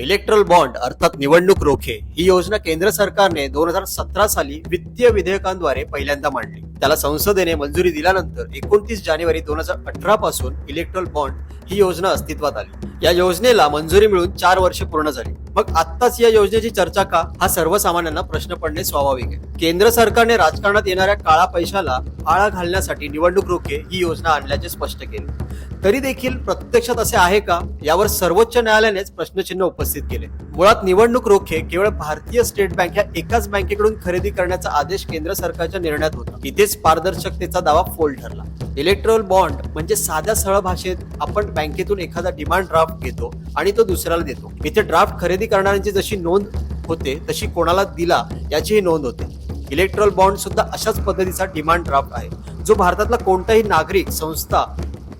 Erectile bond अर्थात निवडणूक रोखे ही योजना केंद्र सरकारने दोन हजार सतरा साली वित्तीय विधेयकांद्वारे पहिल्यांदा मांडली. त्याला संसदेने मंजुरी दिल्यानंतर एकोणतीस जानेवारी दोन हजार अठरा पासून इलेक्ट्रल बॉन्ड ही योजना अस्तित्वात आली. या योजनेला मंजुरी मिळून चार वर्ष पूर्ण झाली. मग आत्ताच या योजनेची चर्चा का? हा सर्वसामान्यांना प्रश्न पडणे स्वाभाविक आहे. केंद्र सरकारने राजकारणात येणाऱ्या काळा पैशाला आळा घालण्यासाठी निवडणूक रोखे ही योजना आणल्याचे स्पष्ट केले. तरी देखील प्रत्यक्षात असे आहे का? यावर सर्वोच्च न्यायालयानेच प्रश्नचिन्ह उपस्थित केले. मुळात निवडणूक रोखे केवळ भारतीय स्टेट बँक या एकाच बँकेकडून खरेदी करण्याचा आदेश केंद्र सरकारच्या निर्णयात होता. इथेच पारदर्शकतेचा दावा फोल ठरला. इलेक्ट्रॉल बॉन्ड म्हणजे साध्या सरळ भाषेत आपण बँकेतून एखादा डिमांड ड्राफ्ट घेतो आणि तो दुसऱ्याला देतो. इथे ड्राफ्ट खरेदी करणाऱ्यांची जशी नोंद होते तशी कोणाला दिला याचीही नोंद होते. इलेक्ट्रॉल बॉन्ड सुद्धा अशाच पद्धतीचा डिमांड ड्राफ्ट आहे जो भारतातला कोणताही नागरिक संस्था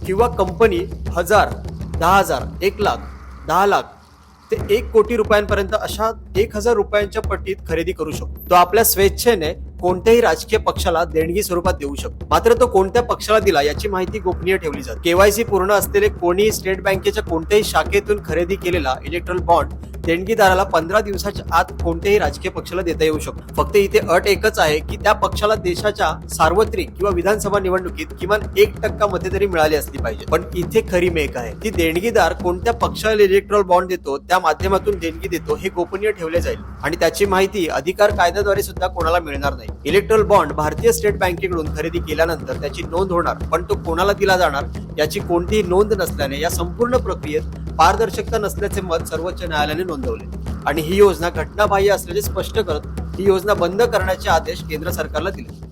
किंवा कंपनी हजार दहा हजार एक लाख दहा लाख ते एक कोटी रुपयांपर्यंत अशा एक हजार रुपयांच्या पट्टीत खरेदी करू शकतो. तो आपल्या स्वेच्छेने कोणत्याही राजकीय पक्षाला देणगी स्वरूपात देऊ शकतो. मात्र तो कोणत्या पक्षाला दिला याची माहिती गोपनीय ठेवली जाते. केवायसी पूर्ण असलेले कोणीही स्टेट बँकेच्या कोणत्याही शाखेतून खरेदी केलेला इलेक्ट्रॉल बॉन्ड देणगीदाराला पंधरा दिवसाच्या आत कोणत्याही राजकीय पक्षाला देता येऊ शकतो. फक्त इथे अट एकच आहे की त्या पक्षाला देशाच्या सार्वत्रिक किंवा विधानसभा निवडणुकीत किमान एक टक्का मते तरी मिळाली असली पाहिजे. पण इथे खरी मेक आहे. ती देणगीदार कोणत्या पक्षाला इलेक्ट्रॉल बॉन्ड देतो त्या माध्यमातून देणगी देतो हे गोपनीय ठेवले जाईल. आणि त्याची माहिती अधिकार कायद्याद्वारे सुद्धा कोणाला मिळणार नाही. इलेक्ट्रॉल बॉन्ड भारतीय स्टेट बँकेकडून खरेदी केल्यानंतर त्याची नोंद होणार पण तो कोणाला दिला जाणार याची कोणतीही नोंद नसल्याने या संपूर्ण प्रक्रियेत पारदर्शकता नसल्याचे मत सर्वोच्च न्यायालयाने नोंदवले. आणि ही योजना घटनाबाह्य असल्याचे स्पष्ट करत ही योजना बंद करण्याचे आदेश केंद्र सरकारला दिले.